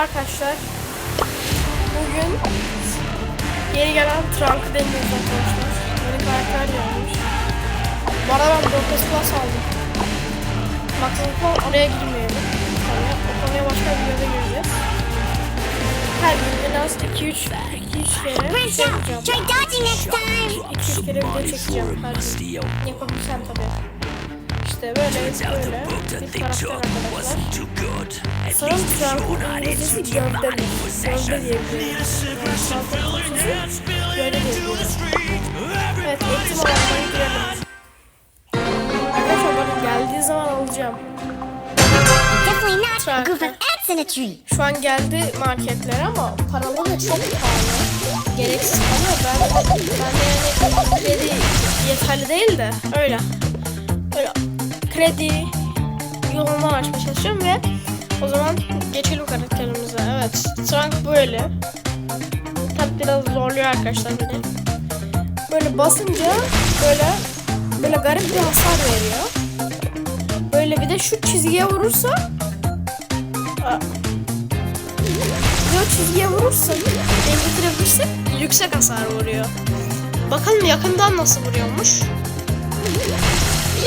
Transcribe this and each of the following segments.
arkadaşlar. Bugün yeni gelen Trunk'ı deniyoruz arkadaşlar. Yeni karakter gelmiş. Bu arada ben Broncos Plus aldım. Bakalım oraya girmeyelim. Yani o konuya başka bir videoda gireceğiz. Her gün en az 2-3 2-3 kere şey yapacağım. Try dodging next time! 2-3 kere video çekeceğim her gün. Yapabilsem tabii. İşte böyle böyle bir karakter arkadaşlar. Sanırım Trump'ın İngilizcesi gövde değil. Gövde diye biliyorum. Yani Trump'ın İngilizcesi gövde diye biliyorum. Evet, eğitim alanına girelim. Arkadaşlar bakın geldiği zaman alacağım. Şu an geldi marketlere ama paraları çok pahalı. Gereksiz pahalı. Ben, ben de yani kredi yeterli değil de öyle. Öyle kredi yolundan açmaya çalışıyorum ve o zaman geçelim karakterimize. Evet, Trunk böyle. Tabi biraz zorluyor arkadaşlar beni. Böyle basınca böyle böyle garip bir hasar veriyor. Böyle bir de şu çizgiye vurursa. Yo çizgiye vurursa bitirebilirsek yüksek hasar vuruyor. Bakalım yakından nasıl vuruyormuş.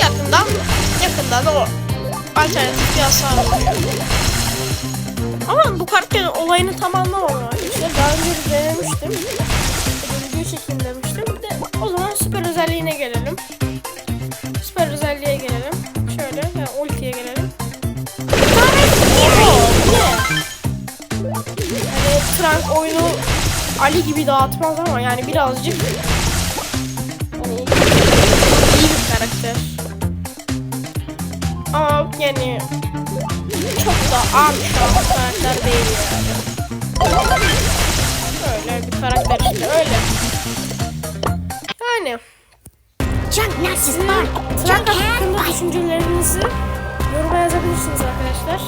Yakından yakından o alternatif bir hasar. Ama bu karakterin olayını tam anlamam arkadaşlar. Daha önce denemiştim. Video çekeyim demiştim. Bir de o zaman süper özelliğine gelelim. Süper özelliğe gelelim. Şöyle yani ultiye gelelim. Hani Frank oyunu Ali gibi dağıtmaz ama yani birazcık Ama yani çok da ağır bir karakter değil yani. Öyle bir karakter işte öyle. Yani Junk bark. Frank Junk hakkında düşüncelerinizi yoruma yazabilirsiniz arkadaşlar.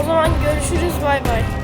O zaman görüşürüz bay bay.